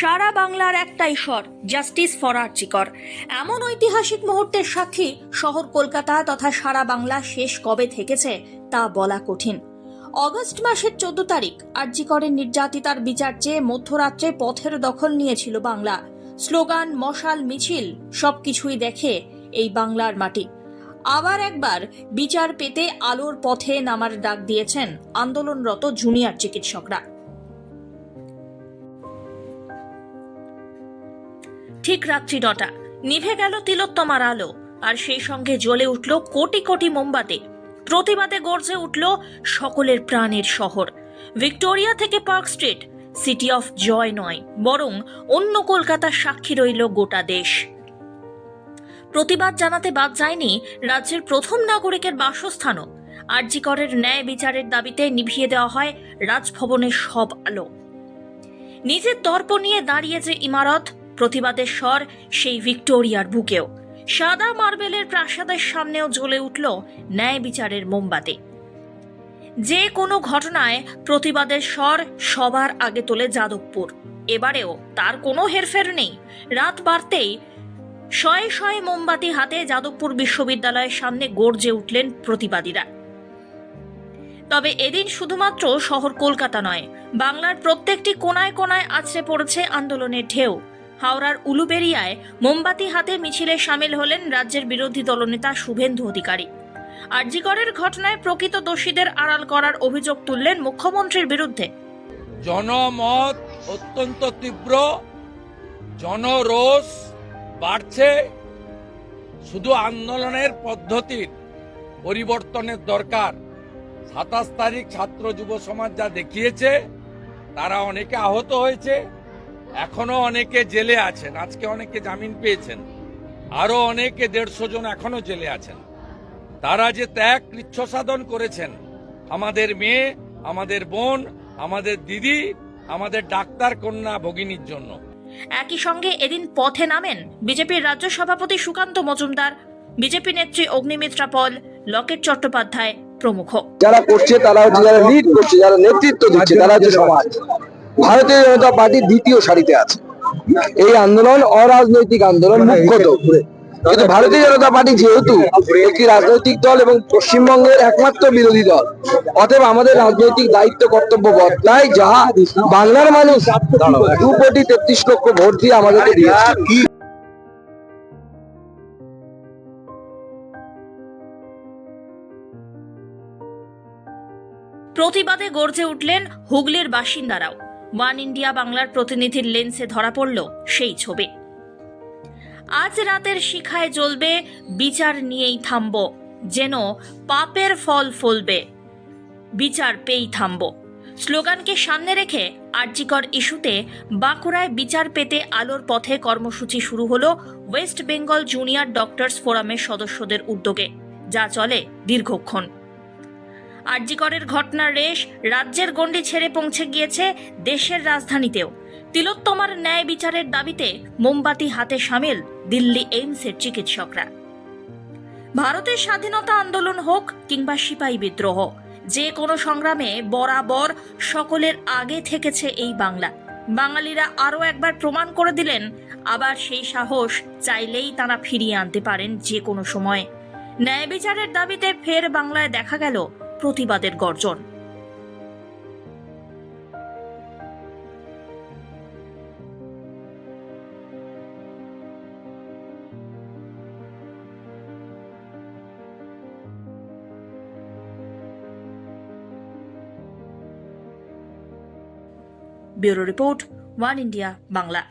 সারা বাংলার একটাই স্বর জাস্টিস ফর আর্চিকর এমন ঐতিহাসিক মুহূর্তের সাক্ষী শহর কলকাতা তথা সারা বাংলা শেষ কবে থেকেছে তা বলা কঠিন। অগস্ট মাসের চোদ্দ তারিখ আর্জিকরের নির্যাতিতার বিচার চেয়ে মধ্যরাত্রে পথের দখল নিয়েছিল বাংলা। স্লোগান, মশাল, মিছিল, সবকিছুই দেখে এই বাংলার মাটি। আবার একবার বিচার পেতে আলোর পথে নামার ডাক দিয়েছেন আন্দোলনরত জুনিয়র চিকিৎসকরা। ঠিক রাত্রি নটা। নিভে গেল তিলোত্তমার আলো, আর সেই সঙ্গে জ্বলে উঠল কোটি কোটি মোমবাতি। প্রতিবাদে গর্জে উঠল সকলের প্রাণের শহর। ভিক্টোরিয়া থেকে park street, city of joy নয়, বরং অন্য কলকাতার সাক্ষী রইল গোটা দেশ। প্রতিবাদ জানাতে বাদ যায়নি রাজ্যের প্রথম নাগরিকের বাসস্থানও। আরজিকরের ন্যায় বিচারের দাবিতে নিভিয়ে দেওয়া হয় রাজভবনের সব আলো। নিজের দর্প নিয়ে দাঁড়িয়ে যে ইমারত প্রতিবাদের স্বর সেই ভিক্টোরিয়ার বুকেও। সাদা মার্বেলের প্রাসাদের সামনেও জ্বলে উঠল ন্যায় বিচারের মোমবাতি। যে কোনো ঘটনায় প্রতিবাদের স্বর সবার আগে তোলে যাদবপুর। এবারেও তার কোনো হেরফের নেই। রাত বাড়তেই শয়ে শয়ে মোমবাতি হাতে যাদবপুর বিশ্ববিদ্যালয়ের সামনে গর্জে উঠলেন প্রতিবাদীরা। তবে এদিন শুধুমাত্র শহর কলকাতা নয়, বাংলার প্রত্যেকটি কোনায় কোনায় আছড়ে পড়েছে আন্দোলনের ঢেউ। হাওড়ার উলুবেরিয়ায় মোমবাতি হাতে মিছিলে সামিল হলেন রাজ্যের বিরোধী দলনেতা শুভেন্দু অধিকারী। আরজিকরের ঘটনায় প্রকৃত দোষীদের আড়াল করার অভিযোগ তুললেন মুখ্যমন্ত্রীর বিরুদ্ধে। জনমত অত্যন্ত তীব্র, জনরোষ বাড়ছে। শুধু আন্দোলনের পদ্ধতির পরিবর্তনের দরকার। সাতাশ তারিখ ছাত্র যুব সমাজ যা দেখিয়েছে, তারা অনেকে আহত হয়েছে। এখনও অনেকে জেলে আছেন। আজকে অনেকে জামিন পেয়েছেন। আরও অনেকে দেড়শো জন এখনও জেলে আছেন। তারা যে ত্যাগ কৃচ্ছ সাধন করেছেন আমাদের মেয়ে আমাদের বোন আমাদের দিদি আমাদের ডাক্তার কন্যা ভগিনীর জন্য। একই সঙ্গে এদিন পথে নামেন বিজেপির রাজ্য সভাপতি সুকান্ত মজুমদার বিজেপি নেত্রী অগ্নিমিত্রা পল লকেট চট্টোপাধ্যায় প্রমুখ। যারা করছে তারা হচ্ছে যারা লিড করছে যারা নেতৃত্ব দিচ্ছে তারা হচ্ছে সমাজ। ভারতীয় জনতা পার্টি দ্বিতীয় সারিতে আছে। এই আন্দোলন অরাজনৈতিক আন্দোলন মুখ্যত। কিন্তু ভারতীয় জনতা পার্টি যেহেতু একটি রাজনৈতিক দল এবং পশ্চিমবঙ্গের একমাত্র বিরোধী দল, অতএব আমাদের রাজনৈতিক দায়িত্ব, কর্তব্য বর্তায় যাহা বাংলার মানুষ দু কোটি তেত্রিশ লক্ষ ভোট দিয়ে আমাদেরকে দিয়েছে। প্রতিবাদে গর্জে উঠলেন হুগলির বাসিন্দারাও। ওয়ান ইন্ডিয়া বাংলার প্রতিনিধির লেন্সে ধরা পড়ল সেই ছবি। আজ রাতের শিখায় জ্বলবে, বিচার নিয়েই থামব, যেন পাপের ফল ফলবে। বিচার পেয়েই থামব। স্লোগানকে সামনে রেখে আর্জিকর ইস্যুতে বাঁকুড়ায় বিচার পেতে আলোর পথে কর্মসূচি শুরু হলো ওয়েস্ট বেঙ্গল জুনিয়র ডক্টরস ফোরামের সদস্যদের উদ্যোগে, যা চলে দীর্ঘক্ষণ। আরজিকরের ঘটনার রেশ রাজ্যের গণ্ডি ছেড়ে পৌঁছে গিয়েছে দেশের রাজধানীতেও। তিলোত্তমার ন্যায় বিচারের দাবিতে মোমবাতি হাতে সামিল দিল্লি এইমসের চিকিৎসকরা। ভারতের স্বাধীনতা আন্দোলন হোক কিংবা সিপাহী বিদ্রোহ, যে কোনো সংগ্রামে বরাবর সকলের আগে থেকেছে এই বাংলা। বাঙালিরা আরও একবার প্রমাণ করে দিলেন, আবার সেই সাহস চাইলেই তারা ফিরিয়ে আনতে পারেন যে কোনো সময়। ন্যায় বিচারের দাবিতে ফের বাংলায় দেখা গেল প্রতিবাদের গর্জন। Bureau report one India Bangla.